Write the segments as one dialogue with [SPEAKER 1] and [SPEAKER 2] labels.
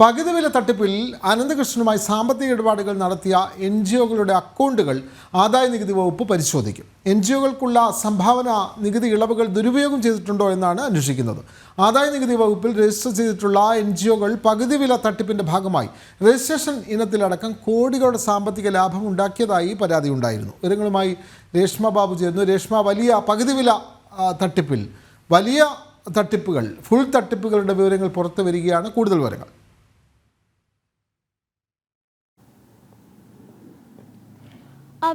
[SPEAKER 1] പകുതി വില തട്ടിപ്പിൽ അനന്തകൃഷ്ണനുമായി സാമ്പത്തിക ഇടപാടുകൾ നടത്തിയ എൻ ജി ഒകളുടെ അക്കൗണ്ടുകൾ ആദായ നികുതി വകുപ്പ് പരിശോധിക്കും. എൻ ജി ഒകൾക്കുള്ള സംഭാവന നികുതി ഇളവുകൾ ദുരുപയോഗം ചെയ്തിട്ടുണ്ടോ എന്നാണ് അന്വേഷിക്കുന്നത്. ആദായ നികുതി വകുപ്പിൽ രജിസ്റ്റർ ചെയ്തിട്ടുള്ള എൻ ജി ഒകൾ പകുതി വില തട്ടിപ്പിന്റെ ഭാഗമായി രജിസ്ട്രേഷൻ ഇനത്തിലടക്കം കോടികളുടെ സാമ്പത്തിക ലാഭം ഉണ്ടാക്കിയതായി പരാതി ഉണ്ടായിരുന്നു. വിവരങ്ങളുമായി രേഷ്മ ബാബു ചേരുന്നു. രേഷ്മ വലിയ പകുതി വില തട്ടിപ്പിൽ വലിയ തട്ടിപ്പുകൾ ഫുൾ തട്ടിപ്പുകളുടെ വിവരങ്ങൾ പുറത്തു വരികയാണ് കൂടുതൽ വിവരങ്ങൾ.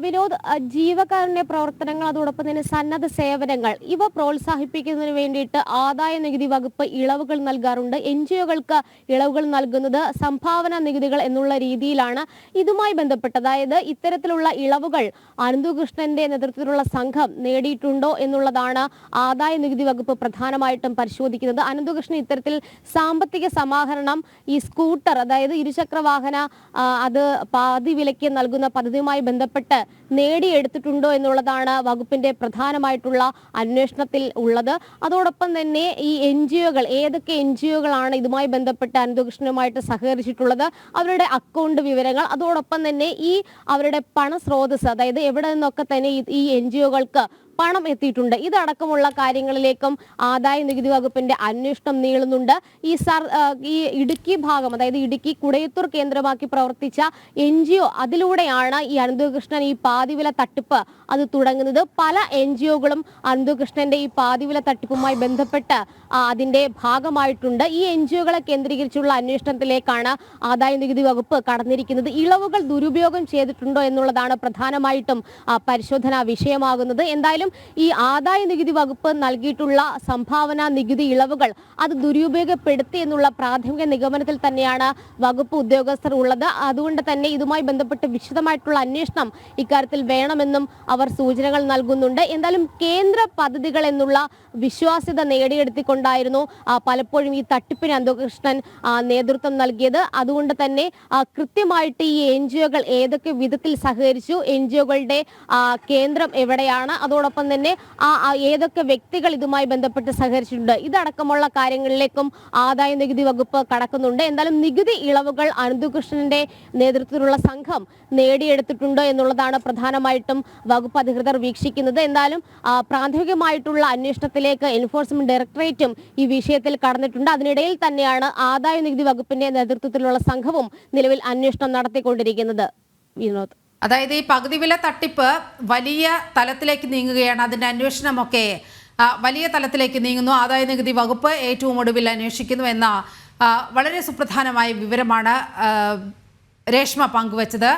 [SPEAKER 2] വിനോദ് ആ, ജീവകാരുണ്യ പ്രവർത്തനങ്ങൾ അതോടൊപ്പം തന്നെ സന്നദ്ധ സേവനങ്ങൾ ഇവ പ്രോത്സാഹിപ്പിക്കുന്നതിന് വേണ്ടിയിട്ട് ആദായ നികുതി വകുപ്പ് ഇളവുകൾ നൽകാറുണ്ട്. എൻ ജി ഒകൾക്ക് ഇളവുകൾ നൽകുന്നത് സംഭാവന നികുതികൾ എന്നുള്ള രീതിയിലാണ് ഇതുമായി ബന്ധപ്പെട്ട് അതായത് ഇത്തരത്തിലുള്ള ഇളവുകൾ അനന്തുകൃഷ്ണന്റെ നേതൃത്വത്തിലുള്ള സംഘം നേടിയിട്ടുണ്ടോ എന്നുള്ളതാണ് ആദായ നികുതി വകുപ്പ് പ്രധാനമായിട്ടും പരിശോധിക്കുന്നത്. അനന്തുകൃഷ്ണൻ ഇത്തരത്തിൽ സാമ്പത്തിക സമാഹരണം ഈ സ്കൂട്ടർ അതായത് ഇരുചക്ര വാഹന അത് പാതി വിലയ്ക്ക് നൽകുന്ന പദ്ധതിയുമായി ബന്ധപ്പെട്ട് നേടിയെടുത്തിട്ടുണ്ടോ എന്നുള്ളതാണ് വകുപ്പിന്റെ പ്രധാനമായിട്ടുള്ള അന്വേഷണത്തിൽ ഉള്ളത്. അതോടൊപ്പം തന്നെ ഈ എൻ ജി ഒകൾ ഏതൊക്കെ എൻ ജി ഒകളാണ് ഇതുമായി ബന്ധപ്പെട്ട് അനന്തകൃഷ്ണനുമായിട്ട് സഹകരിച്ചിട്ടുള്ളത് അവരുടെ അക്കൗണ്ട് വിവരങ്ങൾ അതോടൊപ്പം തന്നെ ഈ അവരുടെ പണസ്രോതസ് അതായത് എവിടെ നിന്നൊക്കെ തന്നെ ഈ എൻ ജി ഒകൾക്ക് പണം എത്തിയിട്ടുണ്ട്. ഇതടക്കമുള്ള കാര്യങ്ങളിലേക്കും ആദായ നികുതി വകുപ്പിന്റെ അന്വേഷണം നീളുന്നുണ്ട്. ഈ സർ ഈ ഇടുക്കി ഭാഗം അതായത് ഇടുക്കി കുടയത്തൂർ കേന്ദ്രമാക്കി പ്രവർത്തിച്ച എൻ ജി ഒ അതിലൂടെയാണ് ഈ അനന്തകൃഷ്ണൻ ഈ പാതിവില തട്ടിപ്പ് അത് തുടങ്ങുന്നത്. പല എൻ ജി ഒകളും അനന്തകൃഷ്ണന്റെ ഈ പാതിവില തട്ടിപ്പുമായി ബന്ധപ്പെട്ട് അതിന്റെ ഭാഗമായിട്ടുണ്ട്. ഈ എൻ ജി ഒകളെ കേന്ദ്രീകരിച്ചുള്ള അന്വേഷണത്തിലേക്കാണ് ആദായ നികുതി വകുപ്പ് കടന്നിരിക്കുന്നത്. ഇളവുകൾ ദുരുപയോഗം ചെയ്തിട്ടുണ്ടോ എന്നുള്ളതാണ് പ്രധാനമായിട്ടും പരിശോധന വിഷയമാകുന്നത്. എന്തായാലും ഈ ആദായ നികുതി വകുപ്പ് നൽകിയിട്ടുള്ള സംഭാവന നികുതി ഇളവുകൾ അത് ദുരുപയോഗപ്പെടുത്തി എന്നുള്ള പ്രാഥമിക നിഗമനത്തിൽ തന്നെയാണ് വകുപ്പ് ഉദ്യോഗസ്ഥർ ഉള്ളത്. അതുകൊണ്ട് തന്നെ ഇതുമായി ബന്ധപ്പെട്ട് വിശദമായിട്ടുള്ള അന്വേഷണം ഇക്കാര്യത്തിൽ വേണമെന്നും അവർ സൂചനകൾ നൽകുന്നുണ്ട്. എന്തായാലും കേന്ദ്ര പദ്ധതികൾ എന്നുള്ള വിശ്വാസ്യത നേടിയെടുത്തിക്കൊണ്ടായിരുന്നു പലപ്പോഴും ഈ തട്ടിപ്പിന് അന്തകൃഷ്ണൻ നേതൃത്വം നൽകിയത്. അതുകൊണ്ട് തന്നെ കൃത്യമായിട്ട് ഈ എൻ ഏതൊക്കെ വിധത്തിൽ സഹകരിച്ചു എൻ കേന്ദ്രം എവിടെയാണ് അതോടൊപ്പം തന്നെ ആ ഏതൊക്കെ വ്യക്തികൾ ഇതുമായി ബന്ധപ്പെട്ട് സഹകരിച്ചിട്ടുണ്ട്? ഇതടക്കമുള്ള കാര്യങ്ങളിലേക്കും ആദായ നികുതി വകുപ്പ് കടക്കുന്നുണ്ട്. എന്തായാലും നികുതി ഇളവുകൾ അനന്തകൃഷ്ണന്റെ നേതൃത്വത്തിലുള്ള സംഘം നേടിയെടുത്തിട്ടുണ്ടോ എന്നുള്ളതാണ് പ്രധാനമായിട്ടും വകുപ്പ് അധികൃതർ വീക്ഷിക്കുന്നത്. എന്തായാലും പ്രാഥമികമായിട്ടുള്ള അന്വേഷണത്തിലേക്ക് എൻഫോഴ്സ്മെന്റ് ഡയറക്ടറേറ്റും ഈ വിഷയത്തിൽ കടന്നിട്ടുണ്ട്. അതിനിടയിൽ തന്നെയാണ് ആദായ നികുതി വകുപ്പിന്റെ നേതൃത്വത്തിലുള്ള സംഘവും നിലവിൽ അന്വേഷണം നടത്തിക്കൊണ്ടിരിക്കുന്നത്. വിനോദ്.
[SPEAKER 3] അതായത് ഈ പകുതി വില തട്ടിപ്പ് വലിയ തലത്തിലേക്ക് നീങ്ങുകയാണ്. അതിന്റെ അന്വേഷണമൊക്കെ വലിയ തലത്തിലേക്ക് നീങ്ങുന്നു. ആദായ നികുതി വകുപ്പ് ഏറ്റവും ഒടുവിൽ അന്വേഷിക്കുന്നു എന്ന വളരെ സുപ്രധാനമായ വിവരമാണ് രേഷ്മ പങ്കുവച്ചത്.